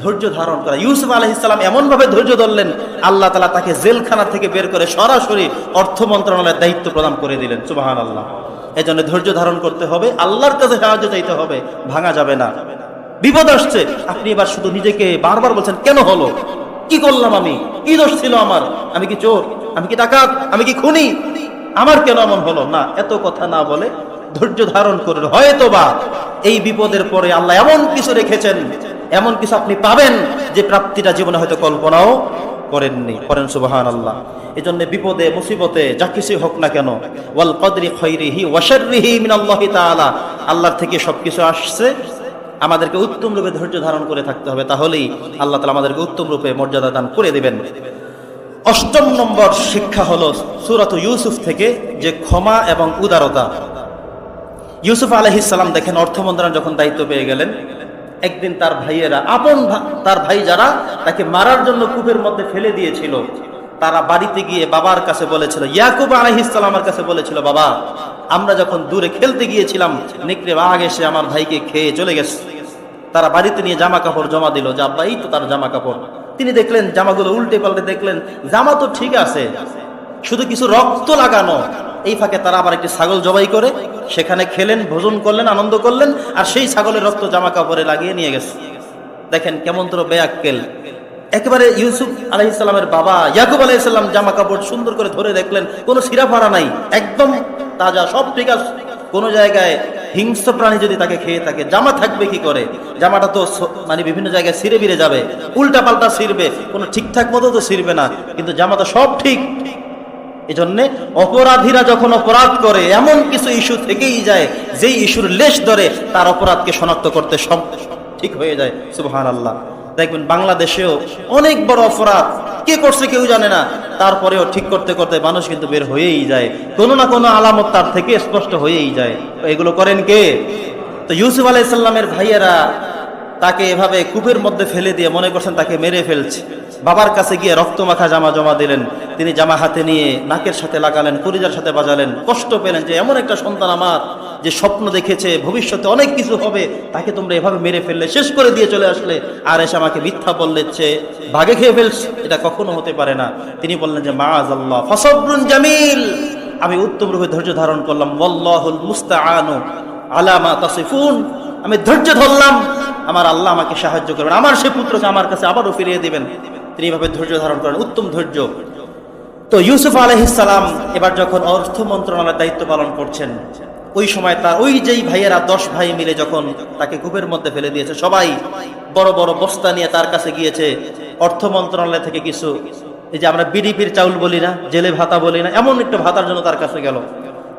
ধৈর্য ধারণ করা। ইউসুফ আলহিসাম এমনভাবে ধৈর্য ধরলেন, আল্লাহ তালা তাকে জেলখানা থেকে বের করে সরাসরি অর্থ মন্ত্রণালয়ের দায়িত্ব প্রদান করে দিলেন সুবাহান আল্লাহ এই জন্য ধৈর্য ধারণ করতে হবে, আল্লাহর কাছে সাহায্য চাইতে হবে, ভাঙা যাবে না। বিপদ আসছে, আপনি এবার শুধু নিজেকে বারবার বলছেন, কেন হলো? কি করলাম আমি? কি দোষ ছিল আমার? আমি কি চোর? আমি কি ডাকাত? আমি কি খুনি? আমার কেন এমন হলো? না, এত কথা না বলে ধৈর্য ধারণ করুন হয়তো বা এই বিপদের পরে আল্লাহ এমন কিছু রেখেছেন এমন কিছু আপনি পাবেন যে প্রাপ্তিটা জীবনে হয়তো কল্পনাও করেননি, করেন সুবাহান আল্লাহ এই জন্য বিপদে, মুসিবতে, যা কিছু হোক না কেন, ওয়াল খৈরিহি আল্লাহর থেকে সবকিছু আসছে, আমাদেরকে উত্তম রূপে ধৈর্য ধারণ করে থাকতে হবে, তাহলেই আল্লাহ তালা আমাদেরকে উত্তম রূপে মর্যাদা দান করে দেবেন। অষ্টম নম্বর শিক্ষা হলো সুরত ইউসুফ থেকে যে ক্ষমা এবং উদারতা। ইউসুফ আলহিসাল্লাম দেখেন অর্থ মন্ত্রণালয় যখন দায়িত্ব পেয়ে গেলেন একদিন তার ভাইয়েরা, আপন তার ভাই যারা, তাকে মারার জন্য কূপের মধ্যে ফেলে দিয়েছিল। তারা বাড়িতে গিয়ে বাবার কাছে বলেছিল, ইয়াকুব আলহিসাল্লামের কাছে বলেছিল, বাবা, আমরা যখন দূরে খেলতে গিয়েছিলাম, নেকড়ে বাঘ এসে আমার ভাইকে খেয়ে চলে গেছে। তারা বাড়িতে নিয়ে জামা কাপড় জমা দিল, যে আব্বা তো তার জামা কাপড় তিনি দেখলেন, জামাগুলো উল্টে পাল্টে দেখলেন, জামা তো ঠিক আছে, শুধু কিছু রক্ত লাগানো। এই ফাঁকে তারা আবার একটি ছাগল জবাই করে, সেখানে খেলেন, ভোজন করলেন, আনন্দ করলেন, আর সেই ছাগলের রক্ত জামা কাপড়ে লাগিয়ে নিয়ে গেছে। দেখেন কেমন তোর বেয়াক্কেল। একেবারে ইউসুফ আলাইসাল্লামের বাবা ইয়াকুব আলাইসাল্লাম জামা কাপড় সুন্দর করে ধরে দেখলেন, কোনো সিরা ফাড়া নাই, একদম তাজা, সব ঠিক আছে। কোনো জায়গায় হিংস্র প্রাণী যদি তাকে খেয়ে থাকে, জামা থাকবে কি করে? জামাটা তো মানে বিভিন্ন জায়গায় ছিঁড়ে বিড়ে যাবে উল্টা পাল্টা ছিঁড়বে, কোনো ঠিকঠাক মতো তো ছিঁড়বে না, কিন্তু জামা তো সব ঠিক। এই জন্যে অপরাধীরা যখন অপরাধ করে, এমন কিছু ইস্যু থেকেই যায়, যেই ইস্যুর লেশ ধরে তার অপরাধকে শনাক্ত করতে সব ঠিক হয়ে যায়। সুবহান আল্লাহ দেখবেন বাংলাদেশেও অনেক বড় অপরাধ। কে করছে কেউ জানে না। তারপরেও ঠিক করতে করতে মানুষ কিন্তু বের হয়েই যায়। কোনো না কোনো আলামত তার থেকে স্পষ্ট হয়েই যায়। এগুলো করেন কে? তো ইউসুফ আলাইসাল্লামের ভাইয়েরা তাকে এভাবে কূপের মধ্যে ফেলে দিয়ে মনে করছেন তাকে মেরে ফেলছে। বাবার কাছে গিয়ে রক্তমাখা জামা জমা দিলেন। তিনি জামা হাতে নিয়ে নাকের সাথে লাগালেন করিজার সাথে বাজালেন। কষ্ট পেলেন যে এমন একটা সন্তান আমার যে স্বপ্ন দেখেছে, ভবিষ্যতে অনেক কিছু হবে, তাকে তোমরা এভাবে মেরে ফেললে, শেষ করে দিয়ে চলে আসলে। আর এসে আমাকে মিথ্যা বললে যে ভাগে খেয়ে ফেলছে। এটা কখনো হতে পারে না। তিনি বললেন যে মা আল্লাহ ফসবরুন জামিল। আমি উত্তম রূপে ধৈর্য ধারণ করলাম মুস্তাআনু আলামা তাসিফুন। আমি ধৈর্য ধরলাম। আমার আল্লাহ আমাকে সাহায্য করবেন। আমার সে পুত্রকে আমার কাছে আবারও ফিরিয়ে দিবেন, তিনি এভাবে ধৈর্য ধারণ করেন, উত্তম ধৈর্য। তো ইউসুফ আলহিসাল্লাম এবার যখন অর্থ মন্ত্রণালয়ের দায়িত্ব পালন করছেন, ওই সময় তার ওই যেই ভাইয়েরা দশ ভাই মিলে যখন তাকে কূপের মধ্যে ফেলে দিয়েছে, সবাই বড় বড় বস্তা নিয়ে তার কাছে গিয়েছে। অর্থ মন্ত্রণালয় থেকে কিছু, এই যে আমরা বিডিপির চাউল বলি না, জেলে ভাতা বলি না, এমন একটা ভাতার জন্য তার কাছে গেল।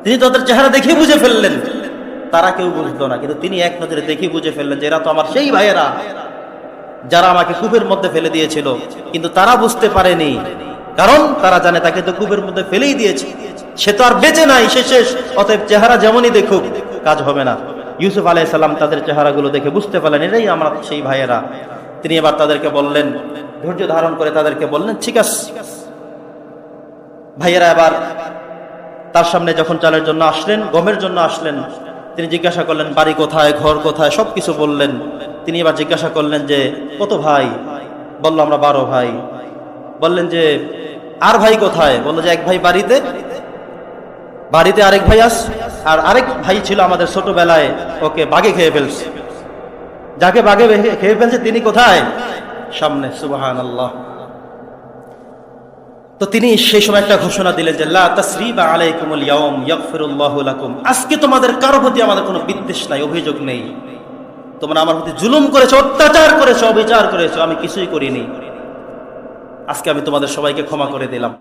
তিনি তাদের চেহারা দেখে বুঝে ফেললেন। তারা কেউ বুঝতো না। কিন্তু তিনি এক নজরে দেখে বুঝে ফেললেন যে এরা তো আমার সেই ভাইয়েরা যারা আমাকে কূপের মধ্যে ফেলে দিয়েছিল। কিন্তু তারা বুঝতে পারেনি। কারণ তারা জানে তাকে তো কূপের মধ্যে ফেলেই দিয়েছে। সে তো আর বেঁচে নাই, সে শেষ। অতএব চেহারা যেমনই দেখুক, কাজ হবে না। ইউসুফ আলাইসাল্লাম তাদের চেহারাগুলো দেখে বুঝতে পারলেন এটাই আমার সেই ভাইয়েরা। তিনি এবার তাদেরকে বললেন, ধৈর্য ধারণ করে তাদেরকে বললেন, ঠিক আছে। ভাইয়েরা এবার তার সামনে যখন চালের জন্য আসলেন, গমের জন্য আসলেন তিনি জিজ্ঞাসা করলেন, বাড়ি কোথায়? ঘর কোথায়? সব কিছু বললেন। তিনি এবার জিজ্ঞাসা করলেন যে, কত ভাই? বলল, আমরা বারো ভাই। বললেন যে, আর ভাই কোথায়? বলল যে, এক ভাই বাড়িতে। বাড়িতে আরেক ভাই আস। আর আরেক ভাই ছিল আমাদের ছোটবেলায়, ওকে বাগে খেয়ে ফেলছে। যাকে ভে- খেয়ে ফেলছে, তিনি কোথায়? সামনে সুবাহান আল্লাহ তো তিনি সেই সময় একটা ঘোষণা দিলেন যে, লা তাসরিবা আলাইকুমুল ইয়াউম ইয়াগফিরুল্লাহু লাকুম। আজকে তোমাদের কারও প্রতি আমাদের কোনো বিদ্বেষ নাই, অভিযোগ নেই। তোমরা আমার প্রতি জুলুম করেছ, অত্যাচার করেছ, অবিচার করেছ, আমি কিছুই করিনি। আজকে আমি তোমাদের সবাইকে ক্ষমা করে দিলাম।